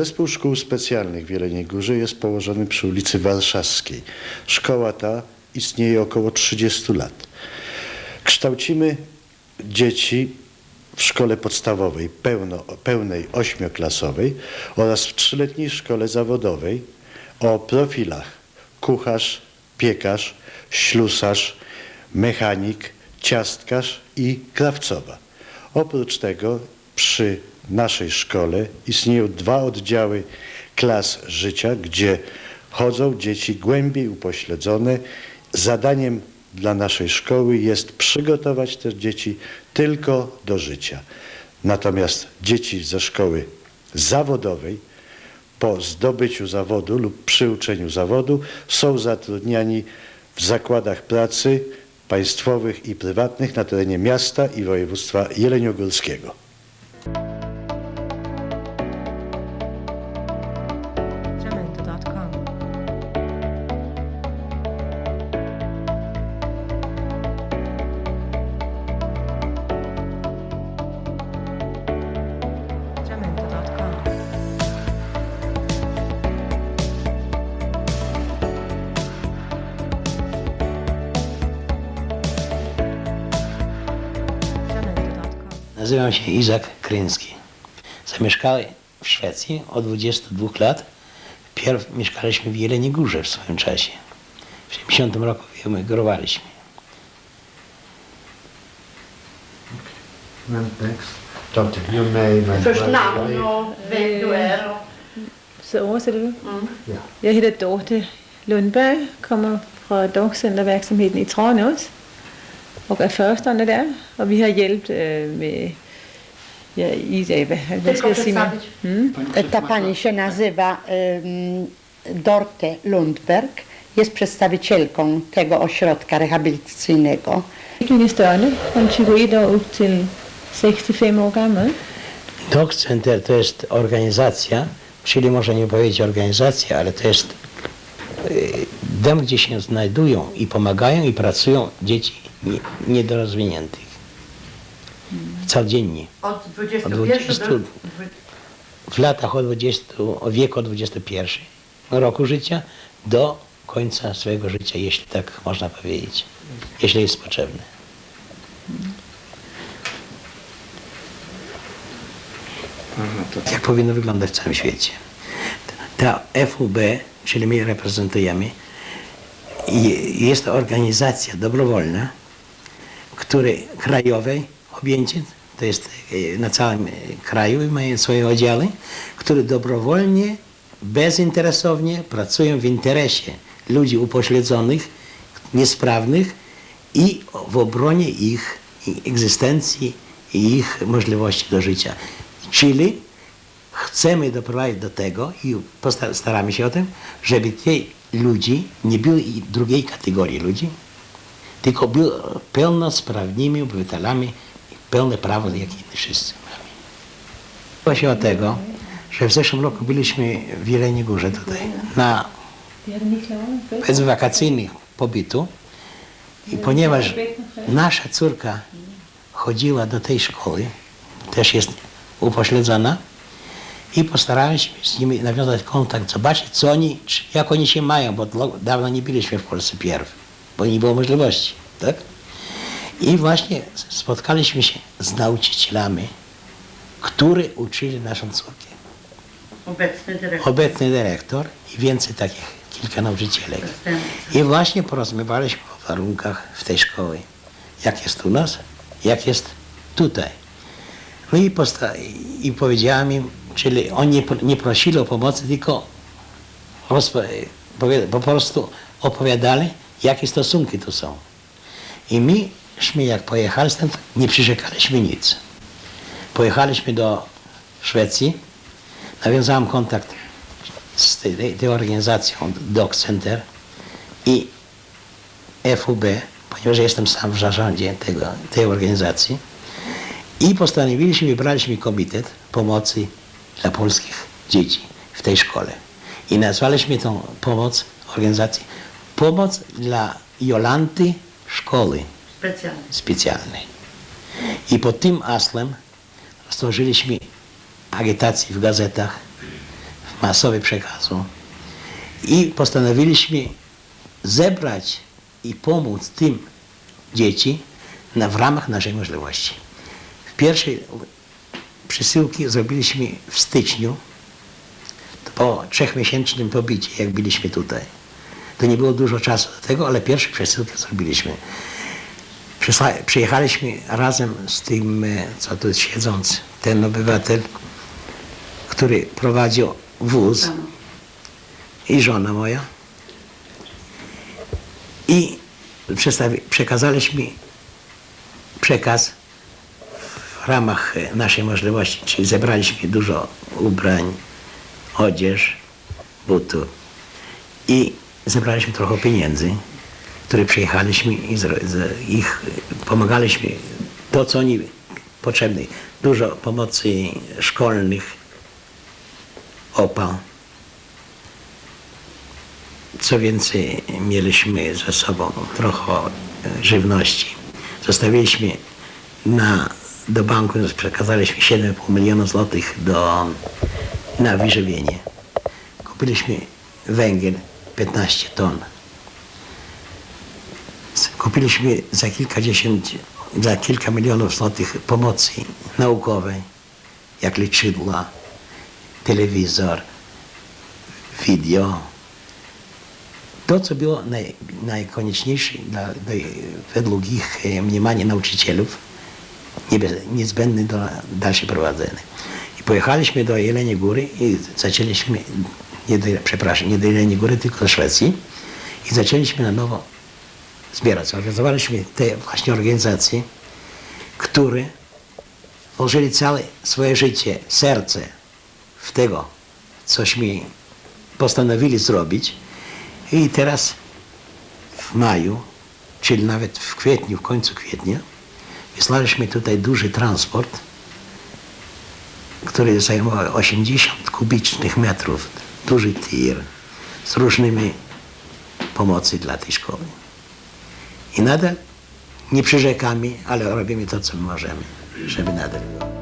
Zespół Szkół Specjalnych w Jeleniej Górze jest położony przy ulicy Warszawskiej. Szkoła ta istnieje około 30 lat. Kształcimy dzieci w szkole podstawowej pełno, pełnej ośmioklasowej oraz w trzyletniej szkole zawodowej o profilach kucharz, piekarz, ślusarz, mechanik, ciastkarz i krawcowa. Oprócz tego przy naszej szkole istnieją dwa oddziały klas życia, gdzie chodzą dzieci głębiej upośledzone. Zadaniem dla naszej szkoły jest przygotować te dzieci tylko do życia. Natomiast dzieci ze szkoły zawodowej po zdobyciu zawodu lub przyuczeniu zawodu są zatrudniani w zakładach pracy państwowych i prywatnych na terenie miasta i województwa jeleniogórskiego. Nazywam się Izak Kryński. Zamieszkałem w Szwecji od 22 lat. Pierw mieszkaliśmy w Jeleniej Górze w swoim czasie. W 70 roku wyemigrowaliśmy. Men next. Dr. Your name and Först where- namn och vem du är. Så oversætter du? Mm. Ja. Jeg hedder Dorte Lundberg, kommer fra dogcentervirksomheden i Tranås og er førsterne der. Og vi har hjulpet øh, med ja, i dag, hvad, hvad skal jeg sige med? Mm? Ta pani się nazywa em, Dorte Lundberg. Jest przedstawicielką tego ośrodka rehabilitacyjnego. Udviklingsstørende fra 21 år op til 65 år gammel. Dog Center to jest organizacja, czyli może nie powiedzieć organizacja, ale to jest y, dom, gdzie się znajdują i pomagają i pracują dzieci nie- niedorozwiniętych. Codziennie. Od Od 20 w latach od 20, od wieku 21 roku życia do końca swojego życia, jeśli tak można powiedzieć, jeśli jest potrzebne. Jak powinno wyglądać w całym świecie? Ta FUB, czyli my reprezentujemy, jest to organizacja dobrowolna, który krajowej objęcie, to jest e, na całym e, kraju i mają swoje oddziały, które dobrowolnie, bezinteresownie pracują w interesie ludzi upośledzonych, niesprawnych i w obronie ich egzystencji i ich możliwości do życia. Czyli chcemy doprowadzić do tego i staramy się o tym, żeby tej ludzi nie byli drugiej kategorii ludzi, tylko byli pełnosprawnymi obywatelami i pełne prawo jak inni wszyscy mamy. Właśnie od tego, że w zeszłym roku byliśmy w Jeleniej Górze tutaj na bez wakacyjnych pobytu i ponieważ nasza córka chodziła do tej szkoły, też jest upośledzona i postaraliśmy z nimi nawiązać kontakt, zobaczyć co oni, jak oni się mają, bo dawno nie byliśmy w Polsce pierw, bo nie było możliwości, tak? I właśnie spotkaliśmy się z nauczycielami, którzy uczyli naszą córkę Obecny dyrektor. obecny dyrektor i więcej takich kilka nauczycielek. I właśnie porozmawialiśmy o warunkach w tej szkole. Jak jest u nas, jak jest tutaj. No i, i powiedziałem im, czyli oni nie, nie prosili o pomocy, tylko po prostu opowiadali, jakie stosunki tu są. I myśmy jak pojechali stąd, nie przyrzekaliśmy nic. Pojechaliśmy do Szwecji, nawiązałem kontakt z tej, tej organizacją Doc Center i FUB, ponieważ jestem sam w zarządzie tego, tej organizacji i postanowiliśmy, wybraliśmy komitet pomocy dla polskich dzieci w tej szkole. I nazwaliśmy tą pomoc organizacji Pomoc dla Jolanty Szkoły Specjalny. specjalnej. I pod tym haslem stworzyliśmy agitację w gazetach, masowy przekazu. I postanowiliśmy zebrać i pomóc tym dzieci na, w ramach naszej możliwości. Pierwszej przesyłki zrobiliśmy w styczniu, po trzechmiesięcznym pobycie, jak byliśmy tutaj. To nie było dużo czasu do tego, ale pierwsze przesyłki zrobiliśmy. Przyjechaliśmy razem z tym, e, co tu siedząc, ten obywatel, który prowadził wóz i żona moja. I przekazaliśmy przekaz w ramach naszej możliwości, czyli zebraliśmy dużo ubrań, odzież, butów i zebraliśmy trochę pieniędzy, które przyjechaliśmy i ich pomagaliśmy to, co oni potrzebne. Dużo pomocy szkolnych, opał. Co więcej, mieliśmy ze sobą trochę żywności. Zostawiliśmy na, do banku, przekazaliśmy 7,5 miliona złotych do, na wyżywienie. Kupiliśmy węgiel 15 ton. Kupiliśmy za kilkadziesiąt, za kilka milionów złotych pomocy naukowej, jak liczydła, telewizor, video. To, co było naj, najkonieczniejsze dla, dla, według ich e, mniemania nauczycielów, niezbędne do dalszej prowadzenia. I pojechaliśmy do Jeleniej Góry i zaczęliśmy, nie do, przepraszam, nie do Jeleniej Góry, tylko do Szwecji i zaczęliśmy na nowo zbierać. Zorganizowaliśmy te właśnie organizacje, które włożyli całe swoje życie, serce w tego, cośmy postanowili zrobić i teraz w maju, czyli nawet w kwietniu, w końcu kwietnia, wysłaliśmy tutaj duży transport, który zajmował 80 kubicznych metrów, duży tir z różnymi pomocy dla tej szkoły. I nadal nie przyrzekamy, ale robimy to, co możemy, żeby nadal było.